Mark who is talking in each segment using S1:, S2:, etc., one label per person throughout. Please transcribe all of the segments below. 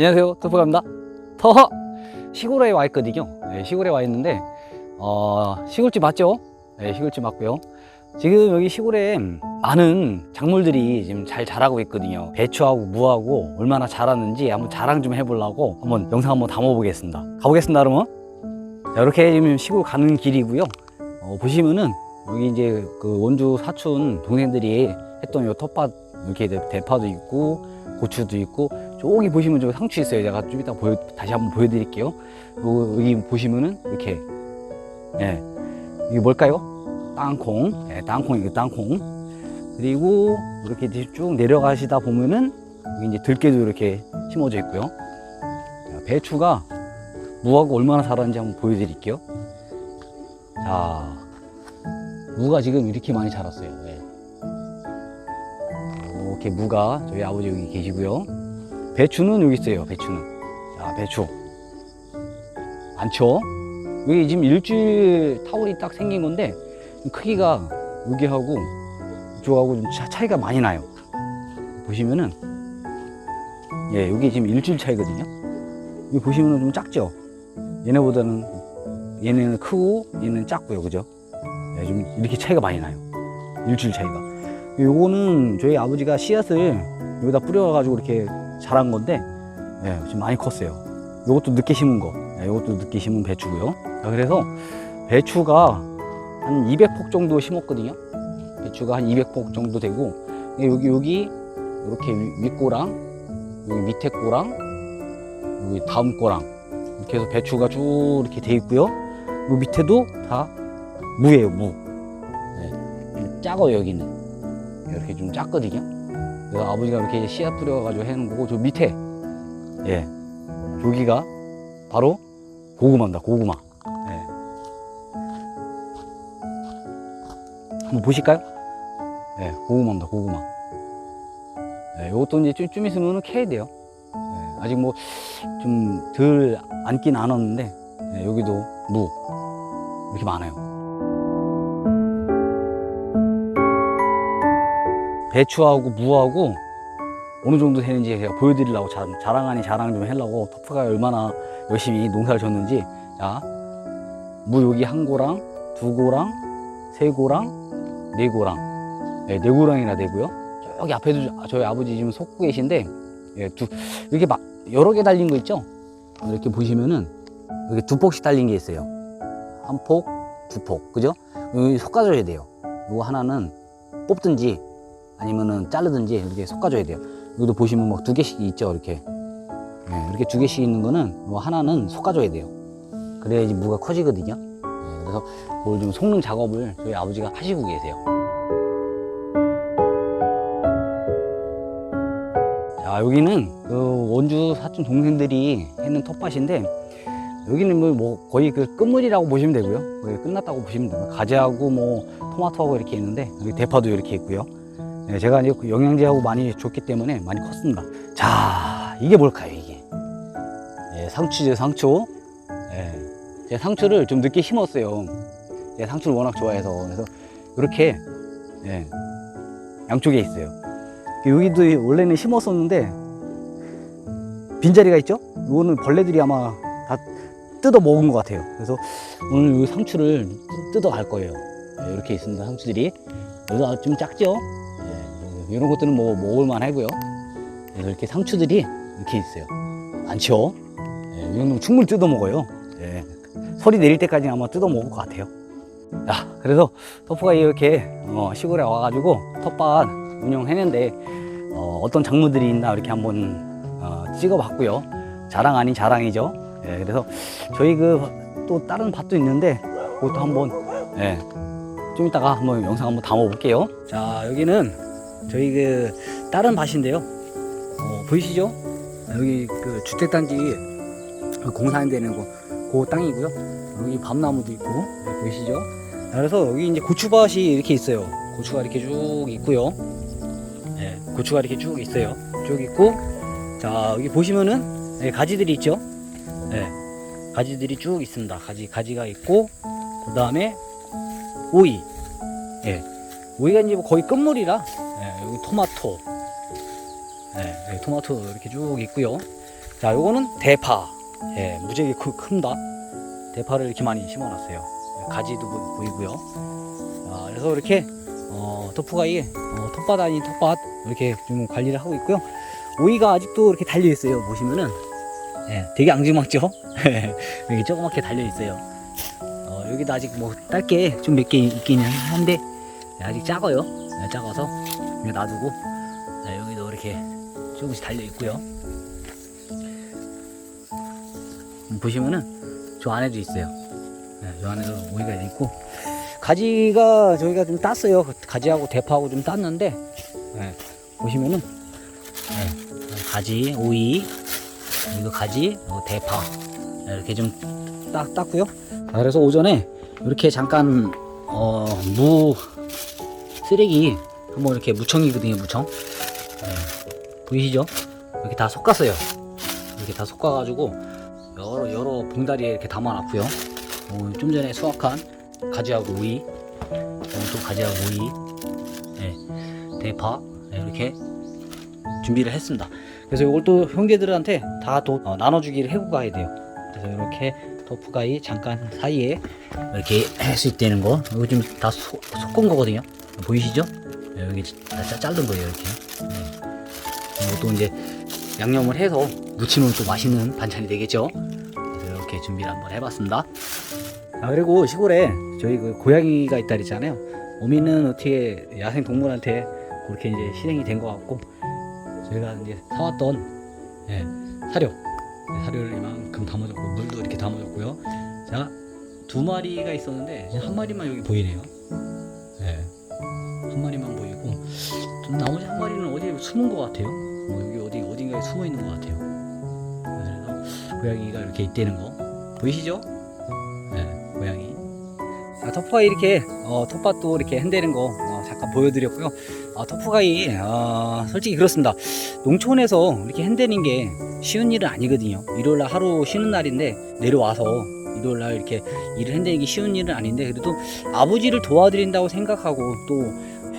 S1: 안녕하세요. 토프갑니다. 터허! 시골에 와 있거든요. 네, 시골에 와 있는데, 어, 시골집 맞죠? 네, 시골집 맞고요. 지금 여기 시골에 많은 작물들이 지금 잘 자라고 있거든요. 배추하고 무하고 얼마나 자랐는지 한번 자랑 좀 해보려고 한번 영상 한번 담아 보겠습니다. 가보겠습니다, 그러면. 자, 이렇게 지금 시골 가는 길이고요. 어, 보시면은 여기 이제 그 원주 사촌 동생들이 했던 요 텃밭 이렇게 대- 대파도 있고 고추도 있고 저기 보시면 저 상추 있어요. 제가 좀 이따 보여, 다시 한번 보여드릴게요. 요, 여기 보시면은 이렇게 예 이게 뭘까요? 땅콩, 예, 땅콩 이거 땅콩. 그리고 이렇게 쭉 내려가시다 보면은 이제 들깨도 이렇게 심어져 있고요. 자, 배추가 무하고 얼마나 자랐는지 한번 보여드릴게요. 자, 무가 지금 이렇게 많이 자랐어요. 예. 이렇게 무가 저희 아버지 여기 계시고요. 배추는 여기 있어요. 배추는. 자, 배추. 많죠? 여기 지금 일주일 타월이 딱 생긴 건데 크기가 여기하고 이쪽하고 좀 차- 차이가 많이 나요. 보시면은 예, 여기 지금 일주일 차이거든요. 여기 보시면은 좀 작죠? 얘네보다는 얘네는 크고 얘는 작고요. 그죠? 예, 좀 이렇게 차이가 많이 나요. 일주일 차이가. 요거는 저희 아버지가 씨앗을 여기다 뿌려가지고 이렇게 자란 건데, 예, 지금 많이 컸어요. 요것도 늦게 심은 거. 예, 요것도 늦게 심은 배추고요. 자, 그래서 배추가 한 200폭 정도 심었거든요. 배추가 한 200폭 정도 되고, 예, 여기, 여기, 이렇게 위- 윗꼬랑, 여기 밑에 꼬랑, 여기 다음 꼬랑. 이렇게 해서 배추가 쭉 이렇게 돼 있고요. 요 밑에도 다 무예요, 무. 예, 좀 작아요, 여기는. 이렇게 좀 작거든요. 그래서 아버지가 이렇게 씨앗 뿌려가지고 해놓은 거고, 저 밑에, 예, 여기가 바로 고구마입니다, 고구마. 예. 한번 보실까요? 예, 고구마입니다, 고구마. 예, 이것도 이제 좀, 좀 있으면 캐야 돼요. 예, 아직 뭐, 좀 덜 안긴 않았는데, 예, 여기도 무. 이렇게 많아요. 배추하고 무하고 어느 정도 되는지 제가 보여드리려고 자, 자랑 좀 하려고 터프가 얼마나 열심히 농사를 졌는지. 자, 무 여기 한 고랑, 두 고랑, 세 고랑, 네 고랑. 네, 네 고랑이나 되고요. 저기 앞에도 저희 아버지 지금 속고 계신데 예, 두, 이렇게 막 여러 개 달린 거 있죠? 이렇게 보시면은 여기 두 폭씩 달린 게 있어요. 한 폭, 두 폭, 그죠? 솎아줘야 돼요. 이거 하나는 뽑든지 아니면은 자르든지 이렇게 솎아줘야 돼요. 여기도 보시면 막 두 개씩 있죠, 이렇게. 예, 이렇게 두 개씩 있는 거는 뭐 하나는 솎아줘야 돼요. 그래야지 무가 커지거든요. 예, 그래서 그걸 좀 속는 작업을 저희 아버지가 하시고 계세요. 자, 여기는 그 원주 사촌 동생들이 했는 텃밭인데 여기는 뭐, 뭐 거의 그 끝물이라고 보시면 되고요. 거의 끝났다고 보시면 됩니다. 가지하고 뭐 토마토하고 이렇게 있는데 여기 대파도 이렇게 있고요. 네, 제가 그 영양제하고 많이 줬기 때문에 많이 컸습니다. 자, 이게 뭘까요, 이게? 예, 상추죠, 상추. 예, 제가 상추를 좀 늦게 심었어요. 제가 상추를 워낙 좋아해서. 그래서 이렇게, 예, 양쪽에 있어요. 여기도 원래는 심었었는데, 빈자리가 있죠? 이거는 벌레들이 아마 다 뜯어 먹은 것 같아요. 그래서 오늘 이 상추를 뜯- 뜯어 갈 거예요. 예, 이렇게 있습니다, 상추들이. 여기가 좀 작죠? 예, 이런 것들은 뭐 먹을만 하고요. 그래서 이렇게 상추들이 이렇게 있어요. 많죠? 예, 이 정도면 충분히 뜯어 먹어요. 예, 소리 내릴 때까지 아마 뜯어 먹을 것 같아요. 자, 그래서 터프가 이렇게 어, 시골에 와가지고 텃밭 운영했는데 어, 떤 작물들이 있나 이렇게 한번 어, 찍어봤고요. 자랑 아닌 자랑이죠. 예, 그래서 저희 그 또 다른 밭도 있는데 그것도 한번 예, 좀 이따가 한번 영상 한번 담아볼게요. 자, 여기는 저희 그 다른 밭인데요. 어, 보이시죠? 여기 그 주택단지 공사되는 거, 그 땅이고요. 여기 밤나무도 있고, 네, 보이시죠? 자, 그래서 여기 이제 고추밭이 이렇게 있어요. 고추가 이렇게 쭉 있고요. 네, 고추가 이렇게 쭉 있어요. 쭉 있고, 자, 여기 보시면은 네, 가지들이 있죠? 네, 가지들이 쭉 있습니다. 가지, 가지가 있고, 그 다음에 오이. 예. 오이가 이제 뭐 거의 끝물이라, 예, 여기 토마토. 예, 여기 토마토 이렇게 쭉 있고요. 자, 요거는 대파. 예, 무지하게 크, 큽니다. 대파를 이렇게 많이 심어놨어요. 가지도 보- 보이고요. 아, 그래서 이렇게 어, 토프가이 어, 텃밭 아닌 텃밭 이렇게 좀 관리를 하고 있고요. 오이가 아직도 이렇게 달려 있어요. 보시면은 예, 되게 앙증맞죠? 여기 조그맣게 달려 있어요. 어, 여기도 아직 뭐 딸게 좀 몇 개 있기는 한데 예, 아직 작아요. 예, 작아서 그냥 놔두고 예, 여기도 이렇게 조금씩 달려 있고요. 음, 보시면은 저 안에도 있어요. 네, 저 안에도 오이가 있고 가지가 저희가 좀 땄어요. 가지하고 대파하고 좀 땄는데 네, 보시면은 네, 가지, 오이, 이거 가지, 어, 대파 네, 이렇게 좀 딱 땄고요. 아, 그래서 오전에 이렇게 잠깐 어, 무 쓰레기 한번 이렇게 무청이거든요, 무청. 네, 보이시죠? 이렇게 다 섞었어요. 이렇게 다 섞어가지고 여러 여러 봉다리에 이렇게 담아놨고요. 어, 좀 전에 수확한 가지하고 오이, 어, 또 가지하고 오이, 네, 대파 네, 이렇게 준비를 했습니다. 그래서 이걸 또 형제들한테 다또 어, 나눠주기를 해고 가야 돼요. 그래서 이렇게 토프가이 잠깐 사이에 이렇게 할 수 있다는 거 이거 지금 다 소- 섞은 거거든요. 보이시죠? 네, 여기 자른 거예요 이렇게. 네. 이것도 이제 양념을 해서 무치면 또 맛있는 반찬이 되겠죠. 이렇게 준비를 한번 해봤습니다. 아 그리고 시골에 저희 그 고양이가 있다 그랬잖아요. 어미는 어떻게 야생 동물한테 그렇게 이제 실행이 된 것 같고 저희가 이제 사왔던 예, 사료 네, 사료를 이만큼 담아줬고 물도 이렇게 담아줬고요. 자 두 마리가 있었는데 한 마리만 여기 보이네요. 예, 한 마리만 나머지 한 마리는 어디에 숨은 것 같아요. 뭐 여기 어디 어딘가에 숨어 있는 것 같아요. 그래서 고양이가 이렇게 있다는 거 보이시죠? 네, 고양이. 아, 터프가이 이렇게 어, 텃밭도 이렇게 흔드는 거 어, 잠깐 보여드렸고요. 아, 터프가이 어, 솔직히 그렇습니다. 농촌에서 이렇게 흔드는 게 쉬운 일은 아니거든요. 일요일 날 하루 쉬는 날인데 내려와서 일요일 날 이렇게 일을 흔드는 게 쉬운 일은 아닌데 그래도 아버지를 도와드린다고 생각하고 또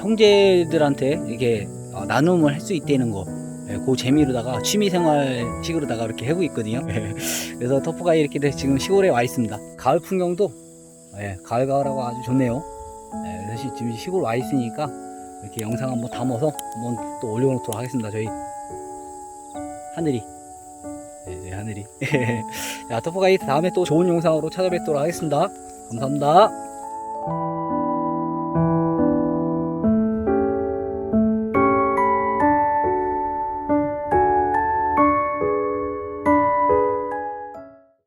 S1: 형제들한테 이렇게 어, 나눔을 할 수 있다는 거. 예, 그 재미로다가 취미생활 식으로다가 이렇게 하고 있거든요. 예, 그래서 터프가 이렇게 돼 지금 시골에 와 있습니다. 가을 풍경도 예, 가을 가을하고 아주 좋네요. 예, 그래서 시- 지금 시골 와 있으니까 이렇게 영상 한번 담아서 한번 또 올려놓도록 하겠습니다. 저희 하늘이. 네, 네, 하늘이. 자, 터프가이 다음에 또 좋은 영상으로 찾아뵙도록 하겠습니다. 감사합니다.